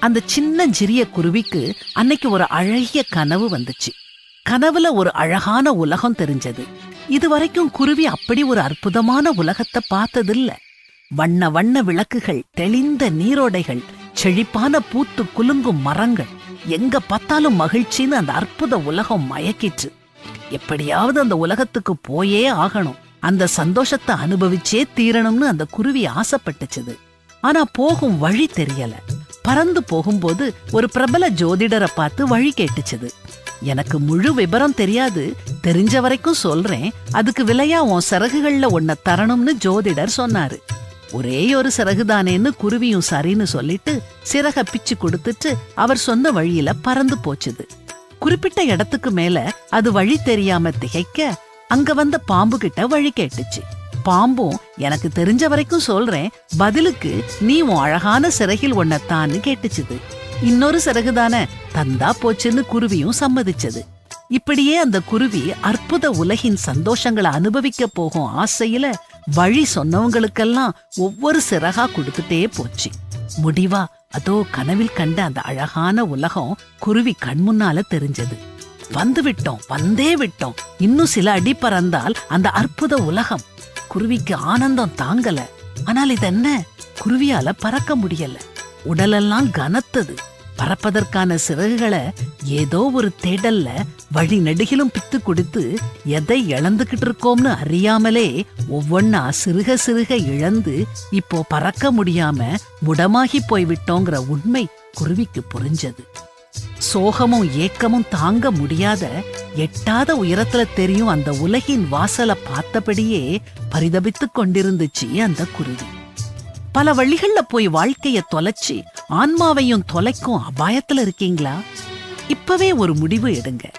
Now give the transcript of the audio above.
அந்த சின்ன சிறிய குருவிக்கு அன்னைக்கு ஒரு அழகிய கனவு வந்துச்சு. கனவுல ஒரு அழகான உலகம் தெரிஞ்சது. இதுவரைக்கும் குருவி அப்படி ஒரு அற்புதமான உலகத்தை பார்த்ததில்ல. வண்ண வண்ண விளக்குகள் தெளிந்த நீரோடைகள் செழிப்பான பூத்து குலுங்கும் மரங்கள் எங்க பார்த்தாலும் மகிழ்ச்சின்னு அந்த அற்புத உலகம் மயக்கிற்று. எப்படியாவது அந்த உலகத்துக்கு போயே ஆகணும். அந்த சந்தோஷத்தை அனுபவிச்சே தீரணும்னு அந்த குருவி ஆசைப்பட்டுச்சுது. ஆனா போகும் வழி தெரியல. பறந்து போகும்போது ஒரு பிரபல ஜோதிடரை பார்த்து வழி கேட்டுச்சுது. எனக்கு முழு விபரம் தெரியாது. தெரிஞ்ச வரைக்கும் சொல்றேன். அதுக்கு விலையா உன் சிறகுகள்ல ஒன்ன தரணும்னு ஜோதிடர் சொன்னாரு. ஒரே ஒரு சிறகுதானேன்னு குருவியும் சரின்னு சொல்லிட்டு சிறக பிச்சு கொடுத்துட்டு அவர் சொன்ன வழியில பறந்து போச்சுது. குறிப்பிட்ட இடத்துக்கு மேல அது வழி தெரியாம திகைக்க அங்க வந்த பாம்பு கிட்ட வழி கேட்டுச்சு. பாம்பும் எனக்கு தெரிஞ்ச வரைக்கும் சொல்றேன் பதிலுக்கு நீ உன் அழகான சிறகில் ஒன்னத்தான்னு கேட்டுச்சுது. இன்னொரு சிறகுதானே தந்தா போச்சுன்னு குருவியும் சம்மதிச்சது. இப்படியே அந்த குருவி அற்புத உலகின் சந்தோஷங்களை அனுபவிக்க போகும் ஆசையில வழி சொன்னவங்களுக்கெல்லாம் ஒவ்வொரு சிறகா கொடுத்துட்டே போச்சு. முடிவா அதோ கனவில் கண்ட அந்த அழகான உலகம் குருவி கண்முன்னால தெரிஞ்சது. வந்து விட்டோம் வந்தே விட்டோம். இன்னும் சில அடி பறந்தால் அந்த அற்புத உலகம் குருவிக்கு ஆனந்தம் தாங்கல. ஆனால் இது என்ன? குருவியால பறக்க முடியல. உடலெல்லாம் கனத்தது. பறப்பதற்கான சிறகுகளை ஏதோ ஒரு தேடல்ல வழி நெடுகிலும் பித்து கொடுத்து எதை இழந்துகிட்டு இருக்கோம்னு அறியாமலே ஒவ்வொன்னா சிறுக சிறுக இழந்து இப்போ பறக்க முடியாம முடமாகி போய்விட்டோங்கிற உண்மை குருவிக்கு புரிஞ்சது. சோகமும் ஏக்கமும் தாங்க முடியாத எட்டாத உயரத்துல தெரியும் அந்த உலகின் வாசலை பார்த்தபடியே பரிதபித்துக் கொண்டிருந்துச்சு அந்த குருவி. பல வழிகள்ல போய் வாழ்க்கைய தொலைச்சு ஆன்மாவையும் தொலைக்கும் அபாயத்துல இருக்கீங்களா? இப்பவே ஒரு முடிவு எடுங்க.